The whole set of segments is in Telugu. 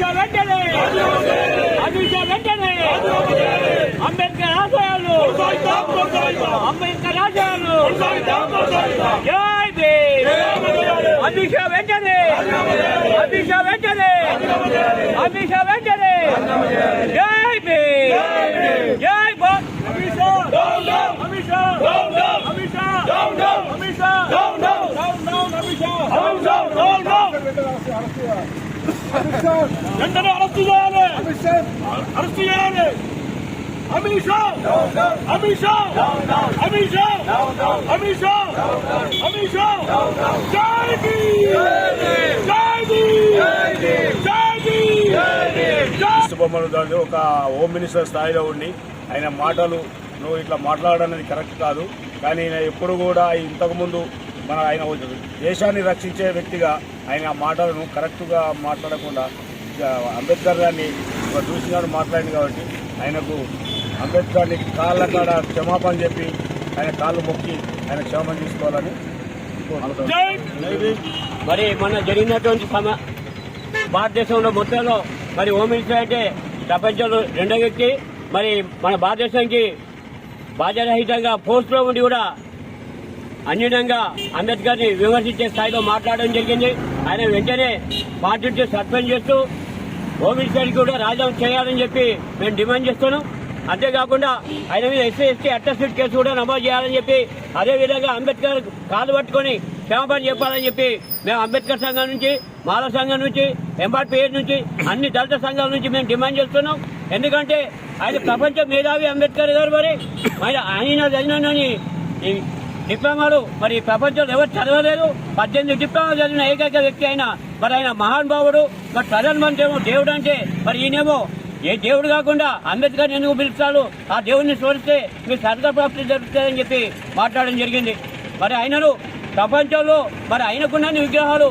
షా వెంటనే అమిత్ షా వెంటనే అంబేద్కర్ ఆశయాలు అంబేద్కర్ ఆశయాలు జై భీమ్ అమిత్ షా వెంటనే అమిత్ షా వెంటనే అమిత్ షా వెంటనే జై భీమ్ జై భారత్ అమిత్ షా అమిత్ షా అమిత్ షా అమిత్ షా డౌన్ డౌన్ అమిత్ షా వెంటనే అరెస్ట్ చేయాలి. అరెస్ట్ చేయాలి. అమిత్ షా. అమిత్ షా. అమిత్ షా. అమిత్ షా. అమిత్ షా. జై జై జై బొమ్మలు ఒక హోమ్ మినిస్టర్ స్థాయిలో ఉండి ఆయన మాటలు నువ్వు ఇట్లా మాట్లాడడం అనేది కరెక్ట్ కాదు. కానీ ఆయన ఎప్పుడు కూడా ఇంతకుముందు మన ఆయన దేశాన్ని రక్షించే వ్యక్తిగా ఆయన ఆ మాటలను కరెక్ట్గా మాట్లాడకుండా ఇక అంబేద్కర్ గారిని ఒక మాట్లాడింది కాబట్టి ఆయనకు అంబేద్కర్ని కాళ్ళ కాడ క్షమాపణ చెప్పి ఆయన కాళ్ళు మొక్కి ఆయన క్షమాపణ తీసుకోవాలని మరి మొన్న జరిగినటువంటి సమ భారతదేశంలో మొత్తంలో మరి హోమ్ మినిస్టర్ అంటే ప్రపంచంలో రెండో వ్యక్తి. మరి మన భారతదేశానికి బాధ్యరహితంగా పోస్టులో ఉండి కూడా అన్యూనంగా అంబేద్కర్ని విమర్శించే స్థాయిలో మాట్లాడడం జరిగింది. ఆయన వెంటనే పార్టీ నుంచి సస్పెండ్ చేస్తూ హోమ్ మినిస్టర్ కూడా రాజీనామా చేయాలని చెప్పి మేము డిమాండ్ చేస్తున్నాం. అంతేకాకుండా ఆయన మీద ఎస్సీ ఎస్టీ అట్రసిటీ కేసు కూడా నమోదు చేయాలని చెప్పి అదేవిధంగా అంబేద్కర్ కాలు పట్టుకొని క్షమాపణ చెప్పాలని చెప్పి మేము అంబేద్కర్ సంఘం నుంచి మాల సంఘం నుంచి ఎంఆర్పీఎస్ నుంచి అన్ని దళిత సంఘాల నుంచి మేము డిమాండ్ చేస్తున్నాం. ఎందుకంటే ఆయన ప్రపంచ మేధావి అంబేద్కర్ గారు మరి. ఆయన ఆయన ఈ డిప్లొమాలు మరి ప్రపంచంలో ఎవరు చదవలేదు పద్దెనిమిది డిప్లొమాలు చదివిన ఏకైక వ్యక్తి అయిన మరి ఆయన మహానుభావుడు మరి ప్రధానమంత్రి ఏమో దేవుడు అంటే మరి ఈయనేమో ఏ దేవుడు కాకుండా అంబేద్కర్ ఎందుకు పిలుస్తాడు ఆ దేవుడిని స్మరిస్తే మీకు స్వర్గ ప్రాప్తి జరుగుతుందని చెప్పి మాట్లాడడం జరిగింది. మరి ఆయనను ప్రపంచంలో మరి ఆయనకున్న విగ్రహాలు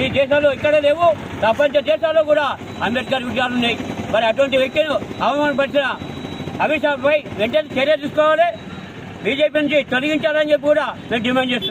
ఈ దేశాలు ఇక్కడ లేవు ప్రపంచ దేశాల్లో కూడా అంబేద్కర్ విగ్రహాలు ఉన్నాయి. మరి అటువంటి వ్యక్తిని అవమానపరిచిన అమిత్ షాపై వెంటనే చర్య తీసుకోవాలి. బీజేపీ నుంచి తొలగించాలని చెప్పి కూడా మేము డిమాండ్ చేస్తున్నాం.